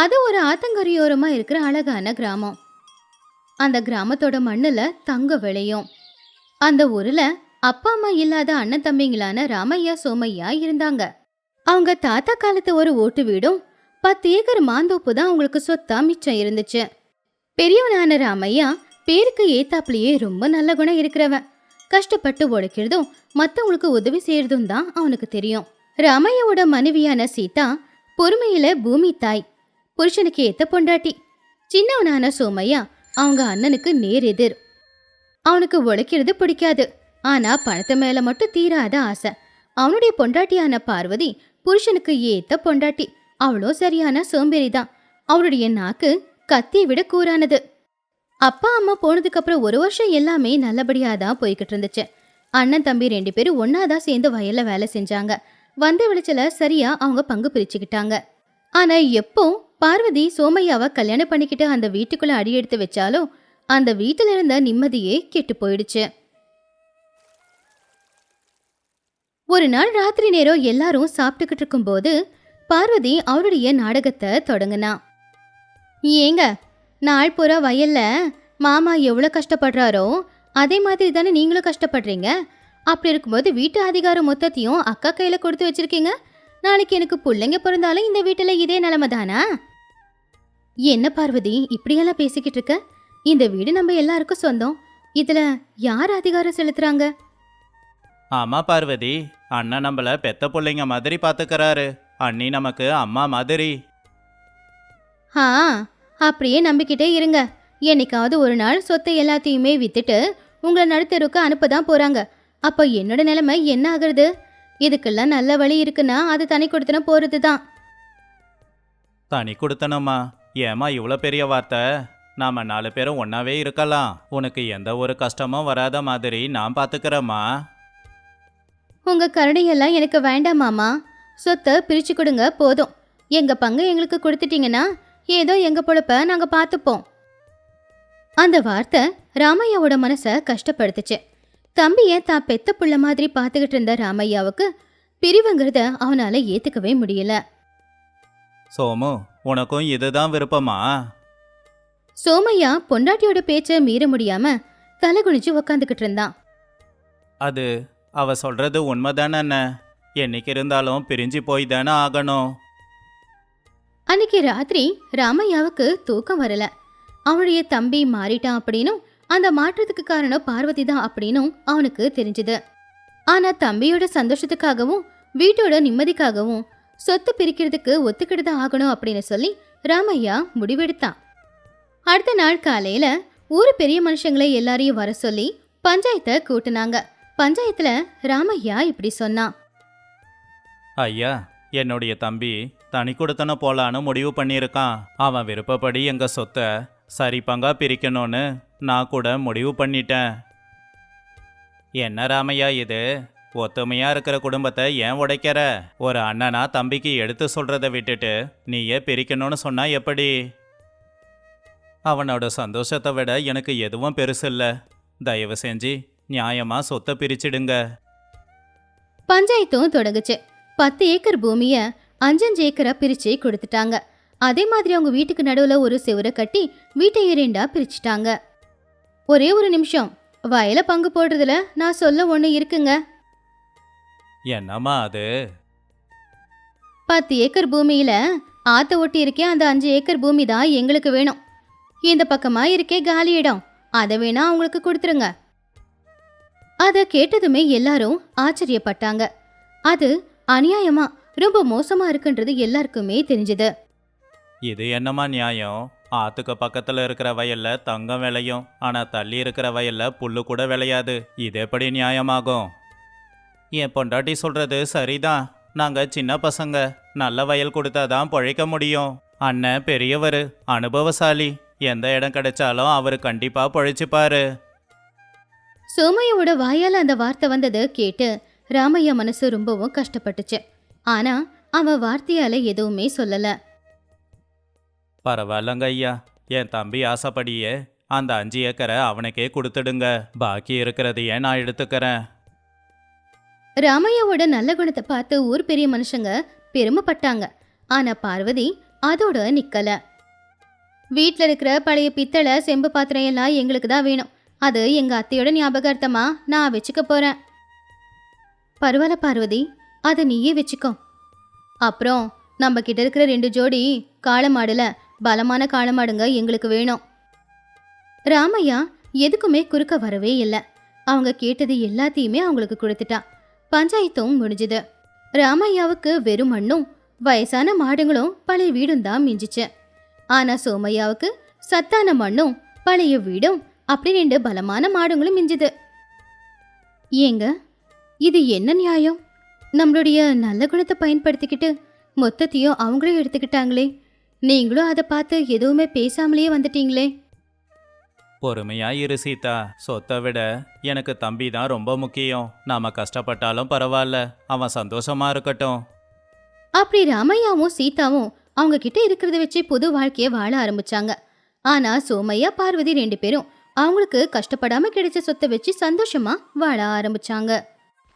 அது ஒரு ஆத்தங்கரையோரமாக இருக்கிற அழகான கிராமம். அந்த கிராமத்தோட மண்ணுல தங்க விளையும். அந்த ஊரில் அப்பா அம்மா இல்லாத அண்ணன் தம்பிங்களான ராமையா சோமையா இருந்தாங்க. அவங்க தாத்தா காலத்து ஒரு ஓட்டு வீடும் பத்து ஏக்கர் மாந்தோப்பு தான் அவங்களுக்கு சொத்தா மிச்சம் இருந்துச்சு. பெரியவனான ராமையா பேருக்கு ஏத்தாப்புலயே ரொம்ப நல்ல குணம் இருக்கிறவன். கஷ்டப்பட்டு உழைக்கிறதும் மத்தவங்களுக்கு உதவி செய்யறதும் தான் அவனுக்கு தெரியும். ராமையாவோட மனைவியான சீதா பொறுமையில பூமி தாய் புருஷனுக்கு ஏத்த பொண்டாட்டி. சின்னவனான சோமையா அவங்க அண்ணனுக்கு நேர் எதிர். அவனுக்கு உழைக்கிறது பிடிக்காது. ஆனா பணத்து மேல மட்டும் தீராத ஆசை. அவனுடைய பொண்டாட்டியான பார்வதி புருஷனுக்கு ஏத்த பொண்டாட்டி. அவ்வளோ சரியான சோம்பேறிதான். அவளுடைய நாக்கு கத்தியை விட கூரானது. அப்பா அம்மா போனதுக்கு அப்புறம் ஒரு வருஷம் எல்லாமே நல்லபடியா தான் போய்கிட்டு இருந்துச்சு. அண்ணன் தம்பி ரெண்டு பேரும் ஒன்னாதான் சேர்ந்து வயல்ல வேலை செஞ்சாங்க. வந்த விளைச்சல சரியா அவங்க பங்கு பிரிச்சுக்கிட்டாங்க. ஆனா எப்போ பார்வதி சோமையாவை கல்யாணம் பண்ணிக்கிட்டு அந்த வீட்டுக்குள்ள அடி எடுத்து வச்சாலும் அந்த வீட்டில் இருந்த நிம்மதியே கெட்டு போயிடுச்சு. ஒரு நாள் ராத்திரி நேரம் எல்லாரும் சாப்பிட்டுக்கிட்டு இருக்கும்போது பார்வதி அவருடைய நாடகத்தை தொடங்கினா. ஏங்க நாள் பூரா வயல்ல மாமா எவ்வளோ கஷ்டப்படுறாரோ அதே மாதிரி தானே நீங்களும் கஷ்டப்படுறீங்க. அப்படி இருக்கும்போது வீட்டு அதிகாரம் மொத்தத்தையும் அக்கா கையில் கொடுத்து வச்சிருக்கீங்க. நாளைக்கு எனக்கு பிள்ளைங்க பிறந்தாலும் இந்த வீட்டில் இதே நிலைமை தானா என்ன பார்வதி இப்படியெல்லாம் பேசிக்கிட்டு இருக்க? இந்த வீடு நம்ம எல்லாருக்கும் சொந்தம். இதுல யார் அதிகாரம் செலுத்துறாங்க? ஆமா பார்வதி அண்ணன் நம்மள பெத்த பிள்ளைங்க மாதிரி பாத்துக்கறாரு. அண்ணி நமக்கு அம்மா மாதிரி. ஆ அப்படியே நம்பிக்கிட்டே இருங்க. என்னைக்காவது ஒரு நாள் சொத்தை எல்லாத்தையுமே வித்துட்டு உங்களை நடுத்தருக்கு அனுப்ப தான் போறாங்க. அப்ப என்னோட நிலைமை என்ன ஆகுறது? இதுக்கெல்லாம் நல்ல வழி இருக்குன்னா அது தனி கொடுத்தன போறது தான் தனி கொடுத்தனம்மா ஏமா இவ்வளோ பெரிய வார்த்தை? நாம நாலு பேரும் ஒன்னாவே இருக்கலாம். உனக்கு எந்த ஒரு கஷ்டமும் வராத மாதிரி நான் பாத்துக்கிறேம்மா. உங்க கருணையெல்லாம் எனக்கு வேண்டாம் மாமா. சொத்தை பிரிச்சு கொடுங்க போதும். எங்க பங்கு எங்களுக்கு கொடுத்துட்டீங்கன்னா ஏதோ எங்க பொழப்ப நாங்க பார்த்துப்போம் அந்த வார்த்தை ராமையாவோட மனசை கஷ்டப்படுத்துச்சு. தம்பிய தான் பெத்த புள்ள மாதிரி பார்த்துக்கிட்டு இருந்த ராமையாவுக்கு பிரிவுங்கிறத அவனால ஏத்துக்கவே முடியல. சோமு உனக்கும் இதுதான் விருப்பமா? சோமையா பொண்டாட்டியோட பேச்ச மீற முடியாம தலை குனிஞ்சு உக்காந்துக்கிட்டு இருந்தான். அது அவ சொல்றது உண்மைதானே என்ன என்னைக்கு இருந்தாலும் பிரிஞ்சு போய் தானே ஆகணும். அன்னைக்கு ராத்திரி ராமையாவுக்கு தூக்கம் வரல. அவனுடைய தம்பி மாறிட்டான் அப்படின்னும் அந்த மாற்றத்துக்கு காரணம் பார்வதி தான் அப்படின்னும் அவனுக்கு தெரிஞ்சது. ஆனா தம்பியோட சந்தோஷத்துக்காகவும் வீட்டோட நிம்மதிக்காகவும் சொத்து பிரிக்கிறதுக்கு ஒத்துக்கிட்டு தான் ஆகணும் அப்படின்னு சொல்லி ராமையா முடிவெடுத்தான். அடுத்த நாள் காலையில ஊர் பெரிய மனுஷங்களை எல்லாரையும் வர சொல்லி பஞ்சாயத்தை கூட்டினாங்க. பஞ்சாயத்துல ராமையா இப்படி சொன்னான். ஐயா என்னுடைய தம்பி தனி கொடுத்தன போலான்னு முடிவு பண்ணியிருக்கான். அவன் விருப்பப்படி எங்க சொத்தை சரி பங்கா பிரிக்கணும்னு நான் கூட முடிவு பண்ணிட்டேன். என்ன ராமையா இது? ஒத்துமையா இருக்கிற குடும்பத்தை ஏன் உடைக்கிற? ஒரு அண்ணனா தம்பிக்கு எடுத்து சொல்றதை விட்டுட்டு நீயே பிரிக்கணும்னு சொன்னா எப்படி? அவனோட சந்தோஷத்தை விட எனக்கு எதுவும் பெருசில்ல தயவு செஞ்சு நியாயமா சொத்தை பிரிச்சிடுங்க. பஞ்சாயத்தும் தொடங்குச்சு. பத்து ஏக்கர் பூமியை அஞ்சஞ்சு ஏக்கரா பிரிச்சு கொடுத்துட்டாங்க. அதே மாதிரி அவங்க வீட்டுக்கு நடுவுல ஒரு செவுரை கட்டி வீட்டை இரண்டா பிரிச்சுட்டாங்க. ஒரே ஒரு நிமிஷம். வயல பங்கு போடுறதுல நான் சொல்ல ஒண்ணு இருக்குங்க. என்னம்மா அது? பத்து ஏக்கர் பூமியில ஆத்த ஒட்டி இருக்கே அந்த அஞ்சு ஏக்கர் பூமி தான் எங்களுக்கு வேணும். இந்த பக்கமா இருக்கே காலி இடம். அதை வேணா அவங்களுக்கு கொடுத்துருங்க. அத கேட்டதுமே எல்லாரும் ஆச்சரியப்பட்டாங்க. அது அநியாயமா ரொம்ப மோசமா இருக்குன்றது எல்லாருக்குமே தெரிஞ்சது. இது என்னம்மா நியாயம்? ஆத்துக்கு பக்கத்துல இருக்கிற வயல்ல தங்கம் விளையும். ஆனா தள்ளி இருக்கிற வயல்ல புல்லு கூட விளையாது. இது எப்படி நியாயமாகும்? என் பொண்டாட்டி சொல்றது சரிதான். நாங்க சின்ன பசங்க. நல்ல வயல் கொடுத்தாதான் பொழைக்க முடியும். அண்ணன் பெரியவர் அனுபவசாலி. எந்த இடம் கிடைச்சாலும் அவர் கண்டிப்பா பொழைச்சுப்பாரு. சோமையோட வாயால அந்த வார்த்தை வந்தது கேட்டு ராமையா மனசு ரொம்பவும் கஷ்டப்பட்டுச்சு. ஆனா அவன் வார்த்தையால எதுவுமே சொல்லலை. பரவாயில்லங்க ஐயா என் தம்பி ஆசைப்படியே அந்த அஞ்சு ஏக்கரை அவனுக்கே கொடுத்துடுங்க. பாக்கி இருக்கிறதையே நான் எடுத்துக்கிறேன். ராமையாவோட நல்ல குணத்தை பார்த்து ஊர் பெரிய மனுஷங்க பெருமைப்பட்டாங்க. ஆனா பார்வதி அதோட நிக்கல. வீட்ல இருக்கிற பழைய பித்தளை செம்பு பாத்திரம் எல்லாம் எங்களுக்கு தான் வேணும். அது எங்க அத்தையோட ஞாபகார்த்தமா நான் வச்சுக்க போறேன். பரவாயில்ல பார்வதி அதை நீயே வச்சுக்கோ. அப்புறம் நம்ம கிட்ட இருக்கிற ரெண்டு ஜோடி காளமாடுல பலமான காலமாடுங்க எங்களுக்கு வேணும். ராமையா எதுக்குமே குறுக்க வரவே இல்லை. அவங்க கேட்டது எல்லாத்தையுமே அவங்களுக்கு கொடுத்துட்டான் பஞ்சாயத்தும் முடிஞ்சுது. ராமையாவுக்கு வெறும் மண்ணும் வயசான மாடுங்களும் பழைய வீடும் தான் மிஞ்சிச்சு. ஆனா சோமையாவுக்கு சத்தான மண்ணும் பழைய வீடும் அப்படி ரெண்டு பலமான மாடுங்களும் மிஞ்சுது. ஏங்க இது என்ன நியாயம்? நம்மளுடைய நல்ல குணத்தை பயன்படுத்திக்கிட்டு மொத்தத்தையும் அவங்களே எடுத்துக்கிட்டாங்களே. நீங்களும் அதை பார்த்து எதுவுமே பேசாமலேயே வந்துட்டீங்களே? பொறுமையா இரு சீதா. சொத்தை விட எனக்கு தம்பி தான் ரொம்ப முக்கியம். நாம கஷ்டப்பட்டாலும் பரவாயில்ல. அவன் சந்தோஷமா இருக்கட்டும். அப்படி ராமையாவும் சீதாவும் அவங்க கிட்ட இருக்கிறத வச்சு புது வாழ்க்கைய வாழ ஆரம்பிச்சாங்க. ஆனா சோமையா பார்வதி ரெண்டு பேரும் அவங்களுக்கு கஷ்டப்படாம கிடைச்ச சொத்தை வச்சு சந்தோஷமா வாழ ஆரம்பிச்சாங்க.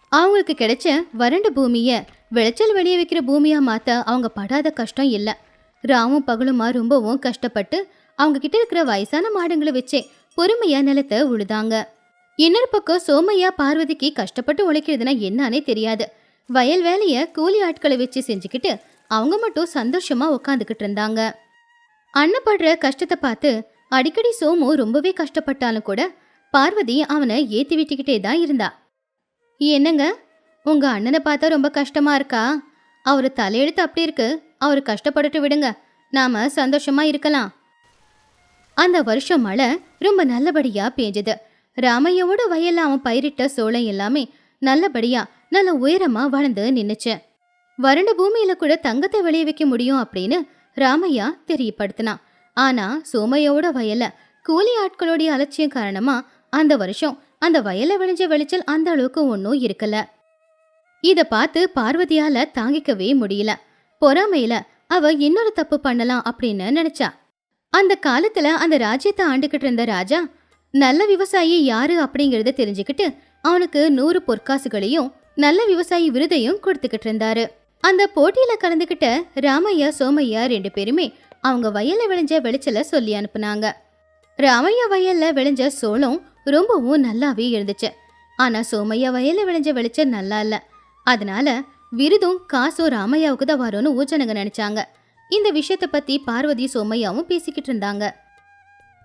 அவங்களுக்கு கிடைச்ச வறண்ட பூமிய விளைச்சல் வெளியே வைக்கிற பூமியா மாத்த அவங்க படாத கஷ்டம் இல்ல. ராவும் பகலுமா ரொம்பவும் கஷ்டப்பட்டு அவங்க கிட்ட இருக்கிற வயசான மாடுங்களை வச்சே பொறுமையா நிலத்தை உழுதாங்க. இன்னொரு பக்கம் சோமையா பார்வதிக்கு கஷ்டப்பட்டு உழைக்கிறதுனா என்னன்னே தெரியாது. வயல் வேலைய கூலி ஆட்களை வச்சு செஞ்சுக்கிட்டு அவங்க மட்டும் சந்தோஷமா உக்காந்துக்கிட்டு இருந்தாங்க. அண்ணப்படுற கஷ்டத்தை பார்த்து அடிக்கடி சோமு ரொம்பவே கஷ்டப்பட்டாலும் கூட பார்வதி அவனை ஏத்தி விட்டுக்கிட்டே தான் இருந்தா. என்னங்க? உங்க அண்ணனை பார்த்தா ரொம்ப கஷ்டமா இருக்கா? அவர் தலையெழுத்து அப்படி இருக்கு. அவர் கஷ்டப்பட்டுட்டு விடுங்க. நாம சந்தோஷமா இருக்கலாம். அந்த வருஷம் மழை ரொம்ப நல்லபடியா பேஞ்சது ராமையோட வயல்ல அவன் பயிரிட்ட சோளம் எல்லாமே நல்லபடியா நல்ல உயரமா வளர்ந்து நின்னுச்சு. வறண்ட பூமியில கூட தங்கத்தை விளைய வைக்க முடியும் அப்படின்னு ராமையா தெரியப்படுத்தினான் ஆனா சோமையோட வயல்ல கூலி ஆட்களுடைய அலட்சியம் காரணமா அந்த வருஷம் அந்த வயல்ல விளைஞ்ச விளைச்சல் அந்த அளவுக்கு ஒன்றும் இருக்கல. இதை பார்த்து பார்வதியால தாங்கிக்கவே முடியல. பொறாமையில அவ இன்னொரு தப்பு பண்ணலாம் அப்படின்னு நினைச்சா. அந்த காலத்துல அந்த ராஜ்யத்தை ஆண்டுகிட்டு இருந்த ராஜா நல்ல விவசாயி யாரு அப்படிங்கறத தெரிஞ்சுக்கிட்டு அவனுக்கு நூறு பொற்காசுகளையும் நல்ல விவசாயி விருதையும் கொடுத்துக்கிட்டு இருந்தாரு. அந்த போட்டியில கலந்துகிட்ட ராமையா சோமையா ரெண்டு பேருமே அவங்க வயல்ல விளைஞ்ச விளைச்சல சொல்லி அனுப்புனாங்க. ராமையா வயல்ல விளைஞ்ச சோளம் ரொம்பவும் நல்லாவே இருந்துச்சு. ஆனா சோமையா வயல்ல விளைஞ்ச விளைச்சல் நல்லா இல்ல. அதனால விருதும் காசும் ராமையாவுக்கு தான் வரும்னு ஊஜனங்க நினைச்சாங்க. இந்த விஷயத்த பத்தி பார்வதி சோமையாவும் பேசிக்கிட்டு இருந்தாங்க.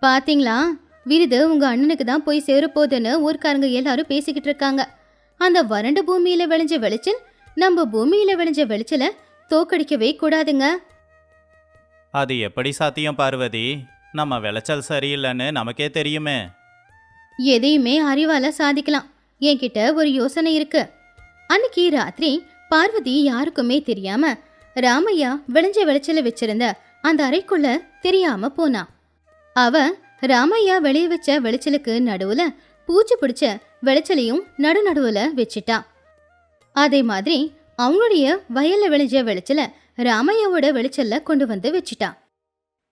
பாத்தீங்களா? விருது உங்க அண்ணனுக்கு தான் போய் சேரப்போகுதுன்னு ஊர்க்காரங்க எல்லாரும் பேசிக்கிட்டு இருக்காங்க. அந்த வறண்ட பூமியில விளைஞ்ச விளைச்சல் நம்ம பூமியில விளைஞ்ச விளைச்சல தோக்கடிக்கவே கூடாதுங்க. அது எப்படி சாத்தியம் பார்வதி? நம்ம விளைச்சல் சரியில்லைன்னு நமக்கே தெரியுமே. எதையுமே அறிவால சாதிக்கலாம். என்கிட்ட ஒரு யோசனை இருக்கு. அன்னைக்கு ராத்திரி பார்வதி யாருக்குமே தெரியாம ராமையா விளைஞ்ச விளைச்சல வச்சிருந்த அந்த அறைக்குள்ள தெரியாம போனா. அவ ராமையா வெளிய வச்ச விளைச்சலுக்கு நடுவுல பூச்சி பிடிச்ச விளைச்சலையும் நடு நடுவுல வச்சிட்டா. அதே மாதிரி அவங்களுடைய வயல்ல விளைஞ்ச விளைச்சல ராமையாவோட வெளிச்சல்ல கொண்டு வந்து வச்சிட்டா.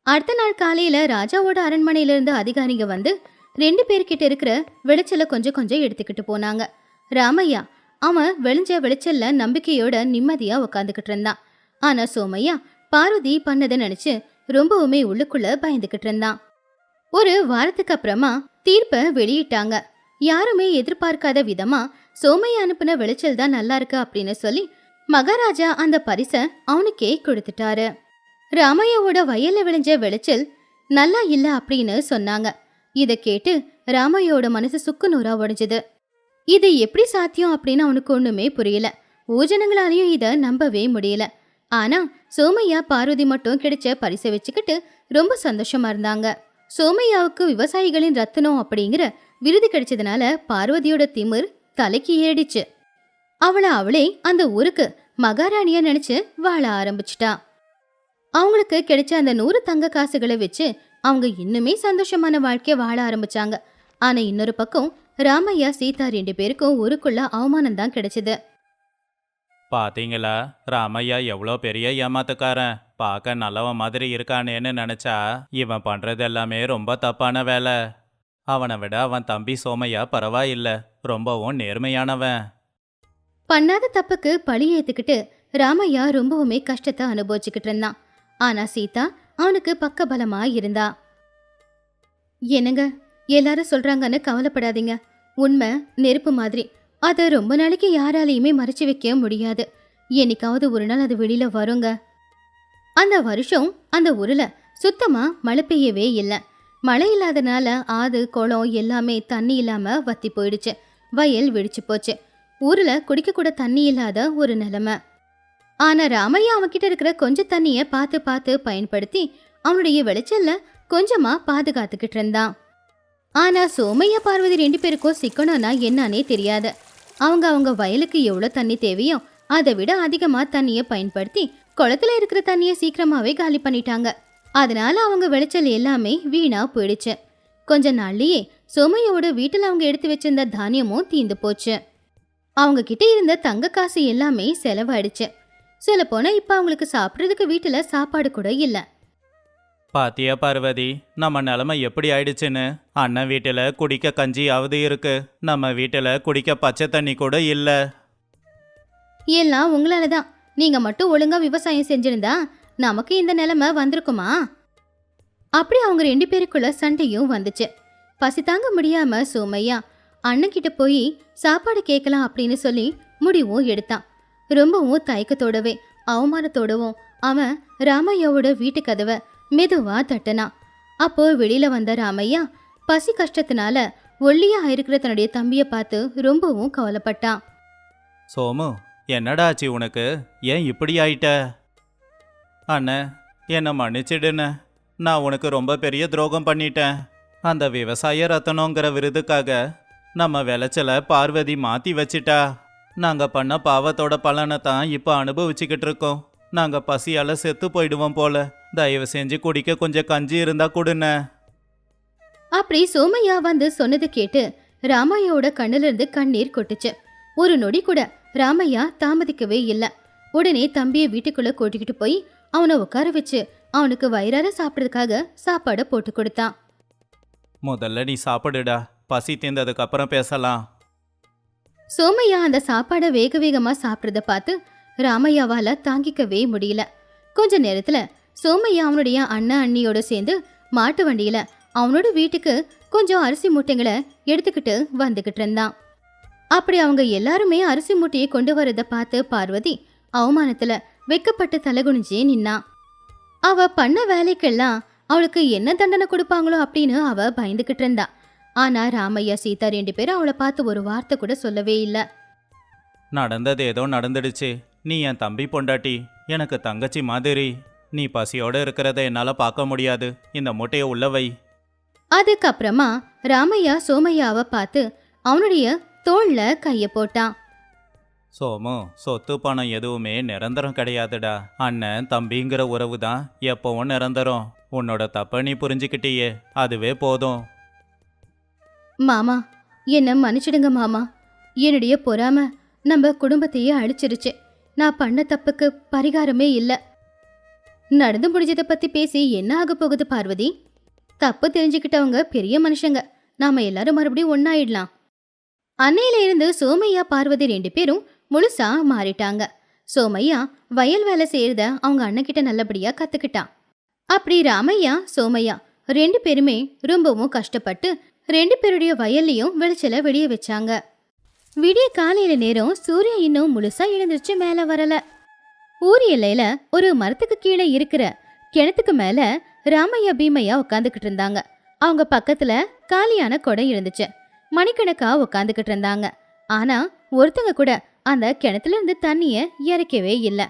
அடுத்த நாள் காலையில ராஜாவோட அரண்மனையில இருந்து அதிகாரிங்க வந்து ரெண்டு பேர்கிட்ட இருக்கிற விளைச்சல கொஞ்சம் கொஞ்சம் எடுத்துக்கிட்டு போனாங்க. ராமையா அவன் வெளிஞ்ச வெளிச்சல்ல நம்பிக்கையோட நிம்மதியா உக்காந்துக்கிட்டு இருந்தான். ஆனா சோமையா பார்வதி பண்ணதை நினைச்சு ரொம்பவுமே உள்ளுக்குள்ள பயந்துகிட்டு இருந்தான். ஒரு வாரத்துக்கு அப்புறமா தீர்ப்பை வெளியிட்டாங்க. யாருமே எதிர்பார்க்காத விதமா சோமையா அனுப்புன விளைச்சல் தான் நல்லா இருக்கு அப்படின்னு சொல்லி மகாராஜா அந்த பரிசை அவனுக்கே கொடுத்துட்டாரு. ராமையாவோட வயல்ல விளைஞ்ச விளைச்சல் நல்லா இல்ல அப்படின்னு சொன்னாங்க. இத கேட்டு ராமையோட மனசு சுக்கு நூறா உடைஞ்சது. இது எப்படி சாத்தியம் அப்படின்னு அவனுக்கு ஒண்ணுமே புரியல. ஊஜனங்களாலையும் இத நம்பவே முடியல. ஆனா சோமையா பார்வதி மட்டும் கிடைச்ச பரிசை வச்சுக்கிட்டு ரொம்ப சந்தோஷமா இருந்தாங்க. சோமையாவுக்கு விவசாயிகளின் ரத்தனம் அப்படிங்கிற விருது கிடைச்சதுனால பார்வதியோட திமிர் தலைக்கு ஏறிடுச்சு. அவளை அவளே அந்த ஊருக்கு மகாராணியா நினைச்சு வாழ ஆரம்பிச்சிட்டா. அவங்களுக்கு கிடைச்ச அந்த நூறு தங்க காசுகளை வச்சு அவங்க இன்னுமே சந்தோஷமான வாழ்க்கைய வாழ ஆரம்பிச்சாங்க. ஆனா இன்னொரு பக்கம் ராமையா சீதா ரெண்டு பேருக்கும் ஊருக்குள்ள அவமானம் தான் கிடைச்சது. பாத்தீங்களா? ராமையா எவ்வளோ பெரிய ஏமாத்துக்காரன். பார்க்க நல்லவன் மாதிரி இருக்கானேன்னு நினைச்சா இவன் பண்றது எல்லாமே ரொம்ப தப்பான வேலை. அவனை விட அவன் தம்பி சோமையா பரவாயில்ல. ரொம்பவும் நேர்மையானவன். பண்ணாத தப்புக்கு பழி ஏத்துக்கிட்டு ராமையா ரொம்பவுமே கஷ்டத்தை அனுபவிச்சுக்கிட்டு இருந்தான். ஆனா சீதா அவனுக்கு பக்கபலமா இருந்தா. என்னங்க? எல்லாரும் சொல்றாங்கன்னு கவலைப்படாதீங்க. உண்மை நெருப்பு மாதிரி. அதை ரொம்ப நாளைக்கு யாராலையுமே மறைச்சு வைக்க முடியாது. என்னைக்காவது ஒரு நாள் அது வெளியில வருங்க. அந்த வருஷம் அந்த ஊரில் சுத்தமா மழை பெய்யவே இல்லை. மழை இல்லாதனால ஆறு குளம் எல்லாமே தண்ணி இல்லாம வத்தி போயிடுச்சு. வயல் வெடிச்சு போச்சு. ஊர்ல குடிக்க கூட தண்ணி இல்லாத ஒரு நிலைமை. ஆனா ராமையா அவன்கிட்ட இருக்கிற கொஞ்ச தண்ணிய பார்த்து பார்த்து பயன்படுத்தி அவனுடைய விளைச்சல்ல கொஞ்சமா பாதுகாத்துக்கிட்டு இருந்தான். ஆனால் சோமையா பார்வதி ரெண்டு பேருக்கும் சிக்கணும்னா என்னன்னே தெரியாது. அவங்க அவங்க வயலுக்கு எவ்வளோ தண்ணி தேவையோ அதை விட அதிகமாக தண்ணியை பயன்படுத்தி குளத்துல இருக்கிற தண்ணியை சீக்கிரமாகவே காலி பண்ணிட்டாங்க. அதனால அவங்க விளைச்சல் எல்லாமே வீணாக போயிடுச்சு. கொஞ்ச நாள்லயே சோமையோட வீட்டில் அவங்க எடுத்து வச்சிருந்த தானியமும் தீந்து போச்சு. அவங்க கிட்ட இருந்த தங்க காசு எல்லாமே செலவாயிடுச்சு. சொல்ல போனால் இப்போ அவங்களுக்கு சாப்பிட்றதுக்கு வீட்டில் சாப்பாடு கூட இல்லை. பாத்தியா பார்வதி நம்ம நிலமை எப்படி ஆயிடுச்சுன்னு? அண்ணன் வீட்டில் குடிக்க கஞ்சியாவது இருக்கு. நம்ம வீட்டில் குடிக்க பச்சை தண்ணி கூட இல்லை. எல்லாம் உங்களால தான் நீங்க மட்டும் ஒழுங்கா விவசாயம் செஞ்சிருந்தா நமக்கு இந்த நிலைமை வந்திருக்குமா? அப்படி அவங்க ரெண்டு பேருக்குள்ள சண்டையும் வந்துச்சு. பசி தாங்க முடியாம சோமையா அண்ணன்கிட்ட போய் சாப்பாடு கேட்கலாம் அப்படின்னு சொல்லி முடிவும் எடுத்தான். ரொம்பவும் தயக்கத்தோடவே அவமானத்தோடவும் அவன் ராமையாவோட வீட்டு கதவை மெதுவா தட்டினான். அப்போ வெளியில வந்த ராமையா பசி கஷ்டத்தினால ஒல்லியா இருக்கிற தன்னுடைய தம்பியை பார்த்து ரொம்பவும் கவலைப்பட்டான். சோமு என்னடா ஆச்சு உனக்கு? ஏன் இப்படி ஆயிட்ட? அண்ணே என்னை மன்னிச்சிடுண்ணே நான் உனக்கு ரொம்ப பெரிய துரோகம் பண்ணிட்டேன். அந்த விவசாய ரத்தனங்கிற விருதுக்காக நம்ம விளைச்சலை பார்வதி மாற்றி வச்சிட்டா. நாங்கள் பண்ண பாவத்தோட பலனை தான் இப்போ அனுபவிச்சுக்கிட்டு இருக்கோம். நாங்கள் பசியால் செத்து போயிடுவோம் போல. தயவு செஞ்சு குடிக்க கொஞ்சம் கஞ்சி இருந்தா கொடுண்ணே அப்படி சோமையா வந்து சொன்னது கேட்டு ராமையாவோட கண்ணுல இருந்து கண்ணீர் கொட்டுச்சு. ஒரு நொடி கூட ராமையா தாமதிக்கவே இல்ல. உடனே தம்பியை வீட்டுக்குள்ள கூட்டிக்கிட்டு போய் அவனை உட்கார வச்சு அவனுக்கு வயிறார சாப்பிட்றதுக்காக சாப்பாடை போட்டு கொடுத்தான். முதல்ல நீ சாப்பிடுடா. பசி தீர்ந்ததுக்கு அப்புறம் பேசலாம். சோமையா அந்த சாப்பாடை வேக வேகமா சாப்பிட்றத பார்த்து ராமையாவால தாங்கிக்கவே முடியல. கொஞ்ச நேரத்துல சோமையா அவனுடைய அண்ணன் அண்ணியோட சேர்ந்து மாட்டு வண்டியில அவனோட வீட்டுக்கு கொஞ்சம் அரிசி மூட்டைங்களை எடுத்துக்கிட்டு வந்துகிட்டு இருந்தான். அப்படி அவங்க எல்லாருமே அரிசி மூட்டையை கொண்டு வரத பார்த்து பார்வதி அவமானத்துல வெக்கப்பட்டு தலைகுனிஞ்சே நின்னான் அவ பண்ண வேலைக்கெல்லாம் அவளுக்கு என்ன தண்டனை கொடுப்பாங்களோ அப்படின்னு அவ பயந்துகிட்டு இருந்தா. ஆனா ராமையா சீதா ரெண்டு பேரும் அவளை பார்த்து ஒரு வார்த்தை கூட சொல்லவே இல்ல. நடந்தது ஏதோ நடந்துடுச்சு. நீ என் தம்பி பொண்டாட்டி எனக்கு தங்கச்சி மாதிரி நீ பசியோட இருக்கிறத என்னால் பார்க்க முடியாது. இந்த மூட்டையை உள்ள வை. அதுக்கப்புறமா ராமையா சோமையாவை பார்த்து அவனுடைய தோள்ல கைய போட்டான். சோமு சொத்து பணம் எதுவுமே நிரந்தரம் கிடையாதுடா. அண்ணன் தம்பிங்கிற உறவு தான் எப்பவும் நிரந்தரம். உன்னோட தப்ப நீ புரிஞ்சுக்கிட்டியே. அதுவே போதும். மாமா என்ன மன்னிச்சிடுங்க மாமா. என்னுடைய பொறாம நம்ம குடும்பத்தையே அழிச்சிருச்சு. நான் பண்ண தப்புக்கு பரிகாரமே இல்ல. நடந்து முடிஞ்சதை பத்தி பேசி என்ன ஆக போகுது பார்வதி? தப்பு தெரிஞ்சுக்கிட்டவங்க பெரிய மனுஷங்க. நாம எல்லாரும் மறுபடியும் ஒன்னாயிடலாம் அன்னையில இருந்து சோமையா பார்வதி ரெண்டு பேரும் முழுசா மாறிட்டாங்க. சோமையா வயல் வேலை செய்யறத அவங்க அண்ணக்கிட்ட நல்லபடியா கத்துக்கிட்டான் அப்படி ராமையா சோமையா ரெண்டு பேருமே ரொம்பவும் கஷ்டப்பட்டு ரெண்டு பேருடைய வயல்லையும் விளைச்சல வெடிய வச்சாங்க. விடிய காலையில நேரம் சூரியன் இன்னும் முழுசா எழுந்திருச்சு மேல வரல. ஊர் எல்லையில ஒரு மரத்துக்கு கீழே இருக்கிற கிணத்துக்கு மேல ராமையா பீமையா உட்காந்துக்கிட்டு இருந்தாங்க. அவங்க பக்கத்துல காலியான குடம் இருந்துச்சு. மணிக்கணக்கா உட்காந்துக்கிட்டு இருந்தாங்க. ஆனா ஒருத்தங்க கூட அந்த கிணத்துல இருந்து தண்ணிய இறக்கவே இல்லை.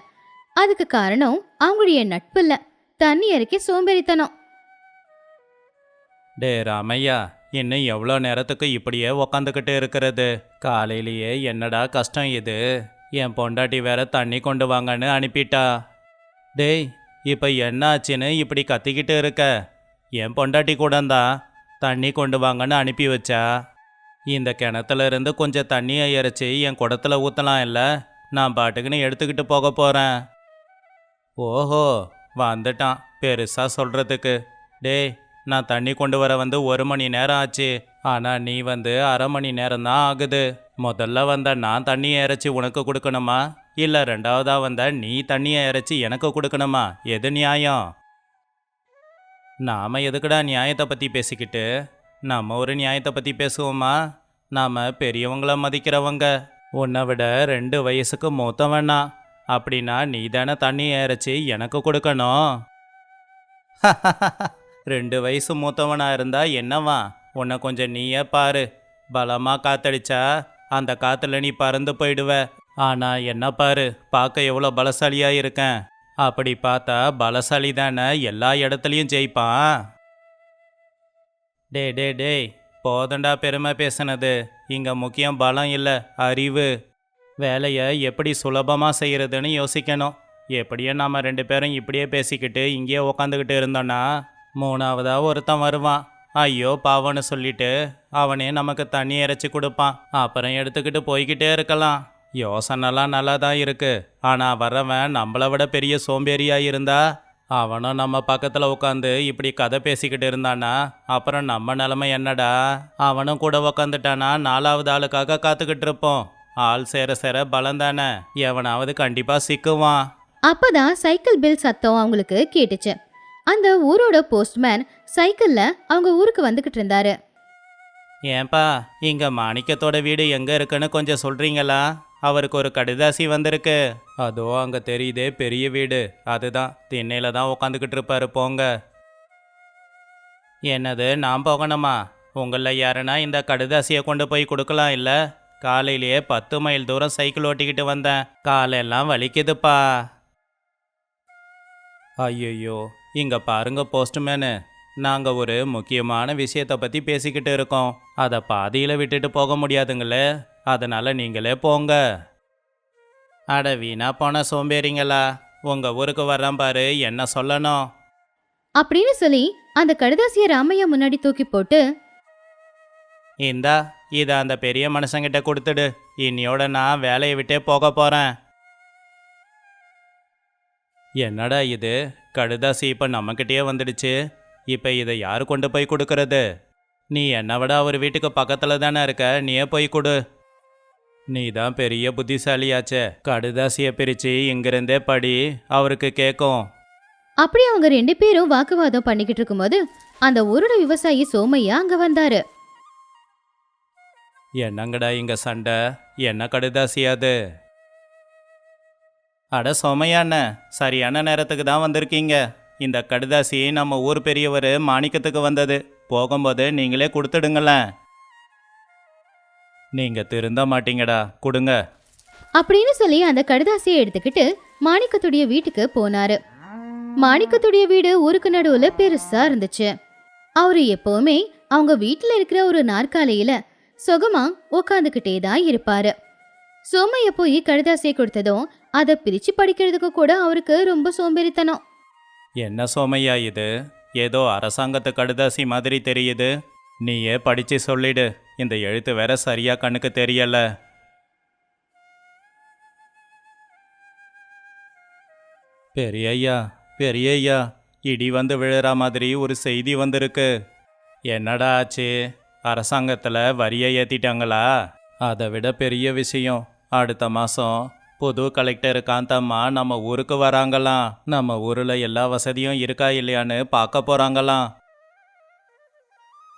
அதுக்கு காரணம் அவங்களுடைய நட்பு இல்ல. தண்ணி இறக்கி சோம்பேறித்தனம். டே ராமையா இன்னும் எவ்வளோ நேரத்துக்கு இப்படியே உக்காந்துக்கிட்டு இருக்கிறது? காலையிலேயே என்னடா கஷ்டம் இது? என் பொண்டாட்டி வேற தண்ணி கொண்டு வாங்கன்னு அனுப்பிட்டா. டேய் இப்போ என்ன ஆச்சுன்னு இப்படி கத்திக்கிட்டு இருக்க? என் பொண்டாட்டி கூட தான் தண்ணி கொண்டு வாங்கன்னு அனுப்பி வச்சா? இந்த கிணத்துல இருந்து கொஞ்சம் தண்ணியை இறைச்சி என் குடத்துல ஊற்றலாம் இல்லை? நான் பாட்டுக்குன்னு எடுத்துக்கிட்டு போக போகிறேன் ஓஹோ வந்துட்டான். பெருசாக சொல்கிறதுக்கு டேய் நான் தண்ணி கொண்டு வர வந்து ஒரு மணி நேரம் ஆச்சு. ஆனால் நீ வந்து அரை மணி நேரம் தான் ஆகுது. முதல்ல வந்த நான் தண்ணியை இறைச்சி உனக்கு கொடுக்கணுமா? இல்லை ரெண்டாவதாக வந்த நீ தண்ணியை இறைச்சி எனக்கு கொடுக்கணுமா? எது நியாயம்? நாம் எதுக்குடா நியாயத்தை பற்றி பேசிக்கிட்டு? நம்ம ஒரு நியாயத்தை பற்றி பேசுவோமா? நாம் பெரியவங்கள மதிக்கிறவங்க. உன்னை விட ரெண்டு வயசுக்கு மூத்தவனா அப்படின்னா நீ தானே தண்ணி இறைச்சி எனக்கு கொடுக்கணும். ரெண்டு வயசு மூத்தவனா இருந்தால் என்னவா? உன்னை கொஞ்சம் நீயே பாரு. பலமாக காத்தடிச்சா? அந்த காத்துல நீ பறந்து போயிடுவ. ஆனா என்ன பாரு பார்க்க எவ்வளோ பலசாலியா இருக்கேன். அப்படி பார்த்தா பலசாலி தானே எல்லா இடத்துலையும் ஜெயிப்பான். டே டே டேய் போதண்டா பெருமை பேசுனது. இங்கே முக்கியம் பலம் இல்லை அறிவு. வேலையை எப்படி சுலபமாக செய்கிறதுன்னு யோசிக்கணும். எப்படியோ நம்ம ரெண்டு பேரும் இப்படியே பேசிக்கிட்டு இங்கேயே உக்காந்துக்கிட்டு இருந்தோன்னா மூணாவதாக ஒருத்தன் வருவான். ஐயோ பாவம்னு சொல்லிட்டு அவனே நமக்கு தண்ணி இறைச்சி கொடுப்பான். அப்புறம் எடுத்துக்கிட்டு போய்கிட்டே இருக்கலாம். யோசனைலாம் நல்லா தான் இருக்கு. ஆனால் வர்றவன் நம்மளை விட பெரிய சோம்பேறியாக இருந்தா அவனும் நம்ம பக்கத்தில் உட்காந்து இப்படி கதை பேசிக்கிட்டு இருந்தானா அப்புறம் நம்ம நிலமை என்னடா? அவனும் கூட உக்காந்துட்டானா நாலாவது ஆளுக்காக காத்துக்கிட்டு இருப்போம். ஆள் சேர சேர பலம் தானே. எவனாவது கண்டிப்பாக சிக்குவான். அப்பதான் சைக்கிள் பில் சத்தம் அவங்களுக்கு கேட்டுச்சு. அந்த ஊரோட போஸ்ட்மேன் சைக்கிள்ல அவங்க ஊருக்கு வந்துகிட்டு இருந்தாரு. ஏன்பா இங்க மாணிக்கத்தோட வீடு எங்க இருக்குன்னு கொஞ்சம் சொல்றீங்களா? அவருக்கு ஒரு கடிதாசி வந்திருக்கு. அதோ அங்க தெரியுதே பெரிய வீடு. அதுதான் திண்ணையில தான் உட்காந்துக்கிட்டு இருப்பாரு போங்க. என்னது நான் போகணுமா? உங்களில் யாருன்னா இந்த கடுதாசியை கொண்டு போய் கொடுக்கலாம் இல்லை? காலையிலேயே பத்து மைல் தூரம் சைக்கிள் ஓட்டிக்கிட்டு வந்தேன். காலெல்லாம் வலிக்குதுப்பா. ஐயோ இங்க பாருங்க போஸ்ட்மேனு நாங்க ஒரு முக்கியமான விஷயத்தை பத்தி பேசிக்கிட்டு இருக்கோம். அதை பாதியில விட்டுட்டு போக முடியாதுங்களே. அதனால நீங்களே போங்க. அட வீணா போன சோம்பேறிங்களா? உங்க ஊருக்கு வர்றேன் பாரு என்ன சொல்லணும்? அப்படின்னு சொல்லி அந்த கடிதாசிய ராமையா முன்னாடி தூக்கி போட்டு இந்தா இதை அந்த பெரிய மனுஷங்கிட்ட கொடுத்துடு. இன்னியோட நான் வேலையை விட்டே போக போறேன். என்னடா இது? கடுதாசி இப்போ நம்மக்கிட்டே வந்துடுச்சு. இப்போ இதை யார் கொண்டு போய் கொடுக்கறது? நீ என்னை விட அவர் வீட்டுக்கு பக்கத்தில் தானே இருக்க? நீயே போய் கொடு. நீ தான் பெரிய புத்திசாலியாச்சே. கடுதாசியை பிரித்து இங்கிருந்தே படி அவருக்கு கேட்கும் அப்படி அவங்க ரெண்டு பேரும் வாக்குவாதம் பண்ணிக்கிட்டு இருக்கும்போது அந்த ஊரோட விவசாயி சோமையா அங்க வந்தாரு. என்னங்கடா இங்க சண்டை? என்ன கடுதாசி அது? அட சோமையாண்ண சரியான நேரத்துக்கு தான் வந்திருக்கீங்க. இந்த கடுதாசி நம்ம ஊர் பெரியவர் மாணிக்கத்துக்கு வந்தது. போகும்போது நீங்களே கொடுத்துடுங்களேன். நீங்க திருந்த மாட்டீங்கடா கொடுங்க. அப்படின்னு சொல்லி அந்த கடுதாசியை எடுத்துக்கிட்டு மாணிக்கத்துடைய வீட்டுக்கு போனாரு. மாணிக்கத்துடைய வீடு ஊருக்கு நடுவுல பெருசா இருந்துச்சு. அவரு எப்பவுமே அவங்க வீட்டுல இருக்கிற ஒரு நாற்காலியில சுகமா உக்காந்துக்கிட்டே தான் இருப்பாரு. சோமைய போய் கடுதாசியை கொடுத்ததும் அதை பிரிச்சு படிக்கிறதுக்கு கூட அவருக்கு ரொம்ப சோம்பேறித்தனம். என்ன சோமையா இது? ஏதோ அரசாங்கத்து கடுதாசி மாதிரி தெரியுது. நீயே படிச்சு சொல்லிடு. இந்த எழுத்து வேற சரியா கண்ணுக்கு தெரியல. பெரியய்யா பெரியய்யா இடி வந்து விழுற மாதிரி ஒரு செய்தி வந்திருக்கு. என்னடா ஆச்சு? அரசாங்கத்தில் வரியை ஏற்றிட்டாங்களா அதை விட பெரிய விஷயம். அடுத்த மாதம் புது கலெக்டர் காந்தம்மா நம்ம ஊருக்கு வராங்களாம் நம்ம ஊரில் எல்லா வசதியும் இருக்கா இல்லையான்னு பார்க்க போகிறாங்களாம்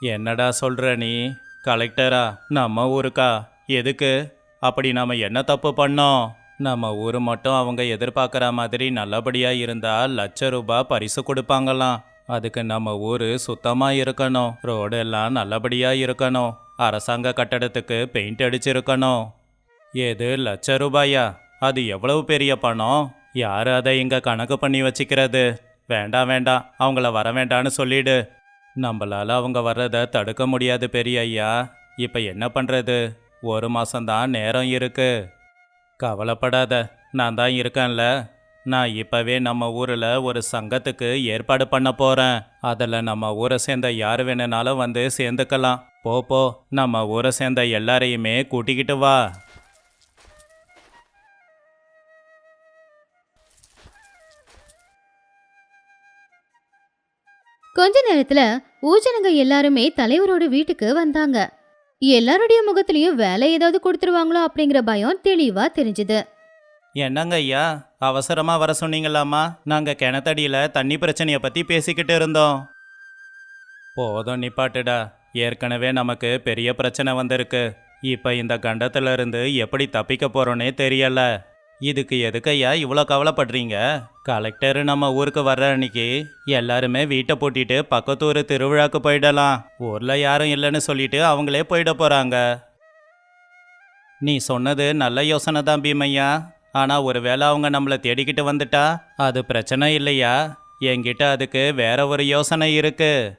என்னடா சொல்கிற நீ? கலெக்டரா நம்ம ஊருக்கா? எதுக்கு? அப்படி நாம் என்ன தப்பு பண்ணோம்? நம்ம ஊர் மட்டும் அவங்க எதிர்பார்க்குற மாதிரி நல்லபடியாக இருந்தால் லட்ச ரூபாய் பரிசு கொடுப்பாங்களாம் அதுக்கு நம்ம ஊர் சுத்தமாக இருக்கணும். ரோடு எல்லாம் நல்லபடியாக இருக்கணும். அரசாங்க கட்டடத்துக்கு பெயிண்ட் அடிச்சிருக்கணும். ஏது லட்ச ரூபாயா? அது எவ்வளவு பெரிய பணம்? யார் அதை இங்கே கணக்கு பண்ணி வச்சுக்கிறது? வேண்டாம் வேண்டாம். அவங்கள வர வேண்டான்னு சொல்லிடு. நம்மளால் அவங்க வர்றதை தடுக்க முடியாது பெரிய ஐயா. இப்போ என்ன பண்ணுறது ஒரு மாதம்தான் நேரம் இருக்கு. கவலைப்படாத. நான் தான் இருக்கேன்ல. நான் இப்போவே நம்ம ஊரில் ஒரு சங்கத்துக்கு ஏற்பாடு பண்ண போகிறேன் அதில் நம்ம ஊரை சேர்ந்த யார் வேணுனாலும் வந்து சேர்ந்துக்கலாம். போ போ. நம்ம ஊரை சேர்ந்த எல்லாரையுமே கூட்டிக்கிட்டு வா. கொஞ்ச நேரத்துல ஊஜனங்க எல்லாருமே தலைவரோட வீட்டுக்கு வந்தாங்க. எல்லாருடைய முகத்திலயும் வேலை ஏதாவது கொடுத்துருவாங்களோ அப்படிங்கிற பயம் தெளிவா தெரிஞ்சுது. என்னங்க ஐயா அவசரமா வர சொன்னீங்களாமா நாங்க கிணத்தடியில தண்ணி பிரச்சனைய பத்தி பேசிக்கிட்டு இருந்தோம். போதும் நிப்பாட்டுடா. ஏற்கனவே நமக்கு பெரிய பிரச்சனை வந்திருக்கு. இப்ப இந்த கண்டத்துல இருந்து எப்படி தப்பிக்க போறோன்னே தெரியல. இதுக்கு எதுக்கையா இவ்வளோ கவலைப்படுறீங்க? கலெக்டர் நம்ம ஊருக்கு வர்ற அன்னைக்கு எல்லாருமே வீட்டை பூட்டிட்டு பக்கத்து ஊர் திருவிழாக்கு போயிடலாம். ஊரில் யாரும் இல்லைன்னு சொல்லிட்டு அவங்களே போயிட போகிறாங்க நீ சொன்னது நல்ல யோசனை தான் பீமையா. ஆனால் ஒருவேளை அவங்க நம்மளை தேடிக்கிட்டு வந்துட்டா? அது பிரச்சனை இல்லையா? என்கிட்ட அதுக்கு வேற ஒரு யோசனை இருக்கு.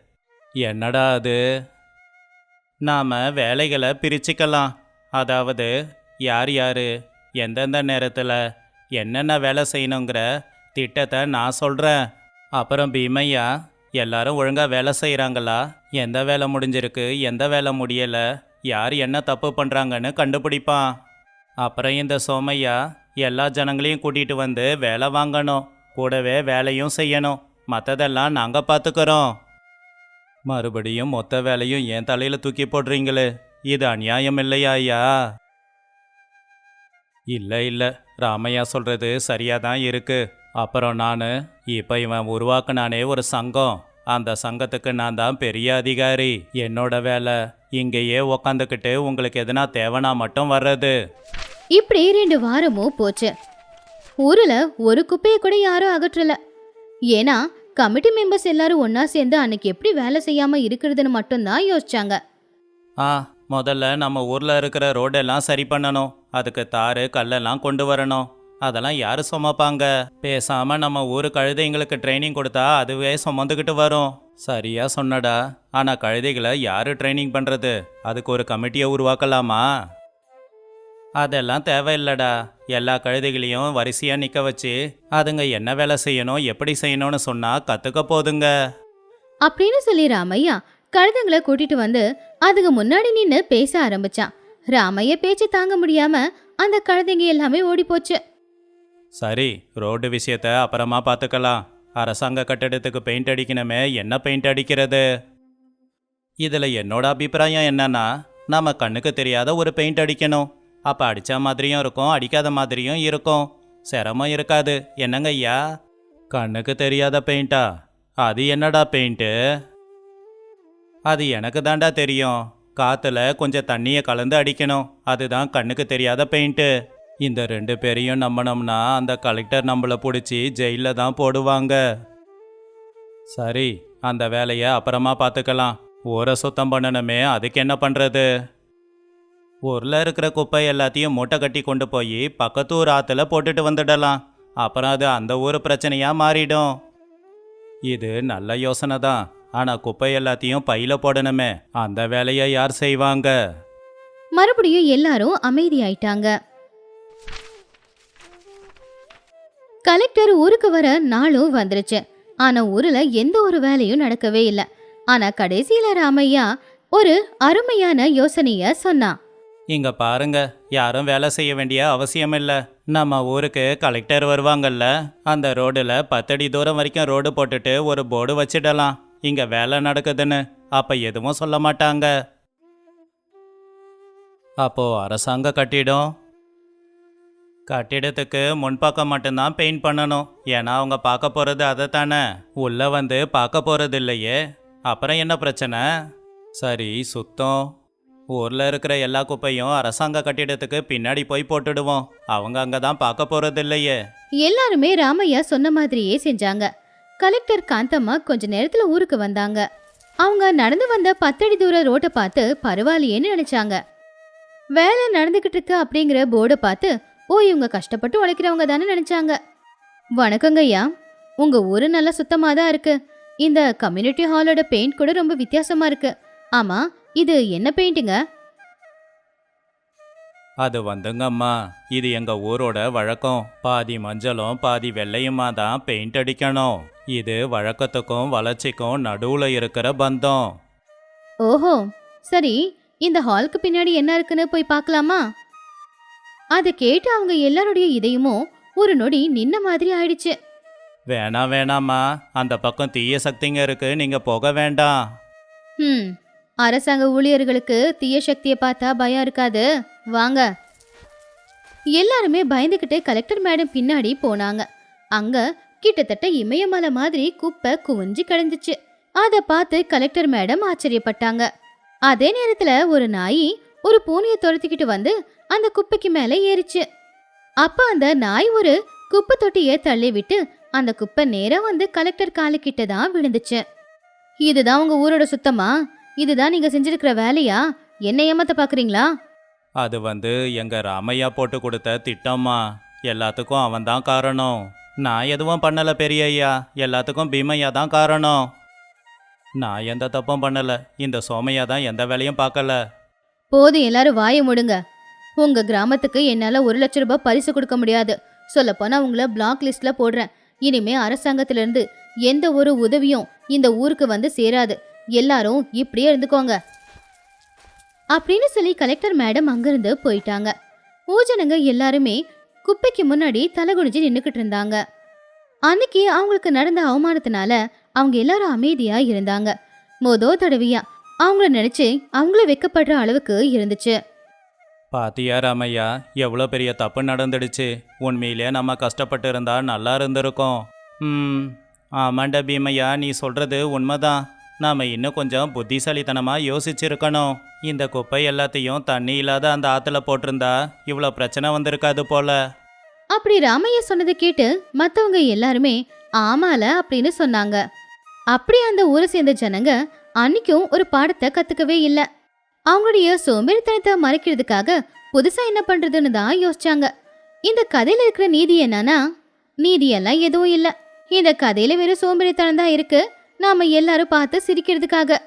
என்னடா அது? நாம் வேலைகளை பிரிச்சுக்கலாம். அதாவது யார் யார்? எந்தெந்த நேரத்தில் என்னென்ன வேலை செய்யணுங்கிற திட்டத்தை நான் சொல்கிறேன் அப்புறம் பீமையா எல்லாரும் ஒழுங்காக வேலை செய்கிறாங்களா எந்த வேலை முடிஞ்சிருக்கு? எந்த வேலை முடியலை? யார் என்ன தப்பு பண்ணுறாங்கன்னு கண்டுபிடிப்பான். அப்புறம் இந்த சோமையா எல்லா ஜனங்களையும் கூட்டிகிட்டு வந்து வேலை வாங்கணும். கூடவே வேலையும் செய்யணும். மற்றதெல்லாம் நாங்கள் பார்த்துக்கிறோம் மறுபடியும் மொத்த வேலையும் என் தலையில் தூக்கி போடுறீங்களே. இது அநியாயம் இல்லையா ஐயா? இல்லை இல்லை. ராமையா சொல்கிறது சரியாக தான் இருக்கு. அப்புறம் நான் இப்போ இவன் உருவாக்குனானே ஒரு சங்கம். அந்த சங்கத்துக்கு நான் தான் பெரிய அதிகாரி. என்னோட வேலை இங்கேயே உக்காந்துக்கிட்டு உங்களுக்கு எதுனா தேவைனா மட்டும் வர்றது. இப்படி ரெண்டு வாரமும் போச்சு. ஊர்ல ஒரு குப்பையை கூட யாரும் அகற்றல. ஏன்னா கமிட்டி மெம்பர்ஸ் எல்லாரும் ஒண்ணா சேர்ந்து அன்னைக்கு எப்படி வேலை செய்யாம இருக்கிறதுன்னு மட்டும்தான் யோசிச்சாங்க. ஆ முதல்ல நம்ம ஊரில் இருக்கிற ரோடெல்லாம் சரி பண்ணணும். அதுக்கு தாறு கல்லெல்லாம் கொண்டு வரணும். அதெல்லாம் யாரு சுமப்பாங்க? பேசாம நம்ம ஊரு கழுதைங்களுக்கு ட்ரைனிங் கொடுத்தா அதுவே சுமந்துக்கிட்டு வரும். சரியா சொன்னடா. ஆனா கழுதைகளை யாரு ட்ரைனிங் பண்றது? அதுக்கு ஒரு கமிட்டியை உருவாக்கலாமா? அதெல்லாம் தேவையில்லடா. எல்லா கழுதைகளையும் வரிசையா நிக்க வச்சு அதுங்க என்ன வேலை செய்யணும் எப்படி செய்யணும்னு சொன்னா கத்துக்க போதுங்க. அப்படின்னு சொல்லி ராமையா கழுதைங்களை கூட்டிட்டு வந்து அதுக்கு முன்னாடி நின்று பேச ஆரம்பிச்சான். ராமைய பேச்சு தாங்க முடியாம அந்த கழுதைங்க எல்லாமே ஓடி போச்சு சரி ரோடு விஷயத்த அப்புறமா பார்த்துக்கலாம் அரசாங்க கட்டடத்துக்கு பெயிண்ட் அடிக்கணுமே என்ன பெயிண்ட் அடிக்கிறது? இதில் என்னோட அபிப்பிராயம் என்னன்னா நம்ம கண்ணுக்கு தெரியாத ஒரு பெயிண்ட் அடிக்கணும். அப்போ அடித்த மாதிரியும் இருக்கும் அடிக்காத மாதிரியும் இருக்கும். சிரமம் இருக்காது. என்னங்க ஐயா? கண்ணுக்கு தெரியாத பெயிண்டா? அது என்னடா பெயிண்ட்டு? அது எனக்கு தாண்டா தெரியும். காத்துல கொஞ்சம் தண்ணியை கலந்து அடிக்கணும். அதுதான் கண்ணுக்கு தெரியாத பெயிண்ட்டு இந்த ரெண்டு பேரையும் நம்பினோம்னா அந்த கலெக்டர் நம்மளை பிடிச்சி ஜெயிலில் தான் போடுவாங்க. சரி அந்த வேலையை அப்புறமா பார்த்துக்கலாம் ஊரை சுத்தம் பண்ணணுமே அதுக்கு என்ன பண்ணுறது ஊரில் இருக்கிற குப்பை எல்லாத்தையும் மூட்டை கட்டி கொண்டு போய் பக்கத்து ஊர் ஆற்றுல போட்டுட்டு வந்துடலாம். அப்புறம் அது அந்த ஊர் பிரச்சனையாக மாறிடும். இது நல்ல யோசனை தான். ஆனால் குப்பை எல்லாத்தையும் பையில போடணுமே. அந்த வேலையை யார் செய்வாங்க? மறுபடியும் எல்லாரும் அமைதியாயிட்டாங்க. கலெக்டர் ஊருக்கு வர நாளும் வந்துருச்சு. ஆனா ஊர்ல எந்த ஒரு வேலையும் நடக்கவே இல்ல. ஆனா கடைசியில ராமையா ஒரு அருமையான யோசனைய சொன்னான் இங்க பாருங்க யாரும் வேலை செய்ய வேண்டிய அவசியம் இல்ல. நம்ம ஊருக்கு கலெக்டர் வருவாங்கல்ல அந்த ரோடுல பத்தடி தூரம் வரைக்கும் ரோடு போட்டுட்டு ஒரு போர்டு வச்சிடலாம். இங்க வேலை நடக்குதுன்னு அப்ப எதுவும் சொல்ல மாட்டாங்க. அப்போ அரசாங்க கட்டிடம். கட்டிடத்துக்கு முன்பக்கம் மட்டும்தான் பெயிண்ட் பண்ணணும். ஏன்னா அவங்க பார்க்க போறது அதை தானே உள்ள வந்து பார்க்க போறது இல்லையே. அப்புறம் என்ன பிரச்சனை? சரி சுத்தம். ஊரில் இருக்கிற எல்லா குப்பையும் அரசாங்க கட்டிடத்துக்கு பின்னாடி போய் போட்டுடுவோம். அவங்க அங்கே தான் பார்க்க போறது இல்லையே. எல்லாருமே ராமையா சொன்ன மாதிரியே செஞ்சாங்க. கலெக்டர் காந்தம்மா கொஞ்ச நேரத்துல ஊருக்கு வந்தாங்க. அவங்க நடந்து வந்த பத்தடி தூர ரோட்டை பார்த்து பரவாயில்லையேன்னு நினைச்சாங்க. வேலை நடந்துகிட்டு இருக்கு அப்படிங்கிற போர்டை பார்த்து ஓ இவங்க கஷ்டப்பட்டு உழைக்கிறவங்க தானே நினைச்சாங்க. வணக்கங்க ஐயா. உங்க ஊரு நல்லா சுத்தமா தான் இருக்கு. இந்த கம்யூனிட்டி ஹாலோட பெயிண்ட் கூட ரொம்ப வித்தியாசமா இருக்கு. ஆமா இது என்ன பெயிண்ட்டுங்க? அது வந்துங்கம்மா. இது எங்க ஊரோட வழக்கம். பாதி மஞ்சளும் பாதி வெள்ளையுமா தான் பெயிண்ட் அடிக்கணும். இது வழக்கத்துக்கும் வளர்ச்சிக்கும் நடுவுல இருக்கிற பந்தம். ஓஹோ. சரி இந்த ஹாலுக்கு பின்னாடி என்ன இருக்குன்னு போய் பார்க்கலாமா? அதை கேட்டு அவங்க எல்லாருடைய இதயமும் ஒரு நொடி நின்ன மாதிரி ஆயிடுச்சு. வேணாம் வேணாம்மா. அந்த பக்கம் தீய சக்திங்க இருக்கு நீங்க போக வேண்டாம். ம் அரசாங்க ஊழியர்களுக்கு தீய சக்தியை பார்த்தா பயம் இருக்காது. வாங்க. எல்லாருமே பயந்துக்கிட்டு கலெக்டர் மேடம் பின்னாடி போனாங்க. அங்க கிட்டத்தட்ட இமயமலை மாதிரி குப்பை குவிஞ்சு கிடந்துச்சு. அதை பார்த்து கலெக்டர் மேடம் ஆச்சரியப்பட்டாங்க. அதே நேரத்துல ஒரு நாய் ஒரு பூனையை துரத்திக்கிட்டு வந்து அந்த குப்பைக்கு மேல ஏறிச்சு. அப்ப அந்த நாய் ஒரு குப்பை தொட்டியை தள்ளி விட்டு அந்த குப்பை நேரா வந்து கலெக்டர் காலு கிட்ட தான் விழுந்துச்சு. இதுதான் உங்க ஊரோட சுத்தமா? இதுதான் நீங்க செஞ்சிருக்கிற வேலையா? என்ன ஏமாத்த பாக்குறீங்களா? அது வந்து எங்கள் ராமையா போட்டு கொடுத்த திட்டம்மா. எல்லாத்துக்கும் அவன் தான் காரணம். நான் எதுவும் பண்ணலை பெரிய ஐயா எல்லாத்துக்கும் பீமையா தான் காரணம். நான் எந்த தப்பும் பண்ணலை. இந்த சோமையா தான் எந்த வேலையும் பார்க்கல. போதும் எல்லாரும் வாயை முடுங்க. உங்க கிராமத்துக்கு என்னால ஒரு லட்ச ரூபாய் பரிசு கொடுக்க முடியாது. சொல்லப்போனா உங்களை பிளாக் லிஸ்ட்ல போடுறேன். இனிமே அரசாங்கத்திலிருந்து எந்த ஒரு உதவியும் இந்த ஊருக்கு வந்து சேராது. எல்லாரும் இப்படியே இருந்துக்கோங்க. அப்படின்னு சொல்லி கலெக்டர் மேடம் அங்கிருந்து போயிட்டாங்க. ஊஜனங்க எல்லாருமே குப்பைக்கு முன்னாடி தலைகுனிஞ்சு நின்றுக்கிட்டு இருந்தாங்க. அன்னைக்கு அவங்களுக்கு நடந்த அவமானத்தினால அவங்க எல்லாரும் அமைதியா இருந்தாங்க. மோதோ தடவையா அவங்கள நினைச்சு அவங்கள வெக்கப்படுற அளவுக்கு இருந்துச்சு. பாத்தியா ராமையா எவ்வளோ பெரிய தப்பு நடந்துடுச்சு. உண்மையிலே நம்ம கஷ்டப்பட்டு இருந்தா நல்லா இருந்திருக்கும். ம் ஆமாண்டா பீமையா நீ சொல்றது உண்மைதான். நாம இன்னும் கொஞ்சம் புத்திசாலித்தனமாக யோசிச்சிருக்கணும். இந்த குப்பை எல்லாத்தையும் தண்ணி இல்லாத அந்த ஆற்றுல போட்டிருந்தா இவ்வளோ பிரச்சனை வந்திருக்காது போல. அப்படி ராமையா சொன்னதை கேட்டு மத்தவங்க எல்லாருமே ஆமால அப்படின்னு சொன்னாங்க. அப்படி அந்த ஊரை சேர்ந்த ஜனங்க அன்னைக்கும் ஒரு பாடத்தை கத்துக்கவே இல்ல. அவங்களுடைய சோம்பேறித்தனத்தை மறைக்கிறதுக்காக புதுசா என்ன பண்றதுன்னு தான் யோசிச்சாங்க. இந்த கதையில இருக்கிற நீதி என்னன்னா நீதியெல்லாம் எதுவும் இல்ல. இந்த கதையில வெறும் சோம்பேறித்தனம் தான் இருக்கு. நாம எல்லாரும் பார்த்து சிரிக்கிறதுக்காக.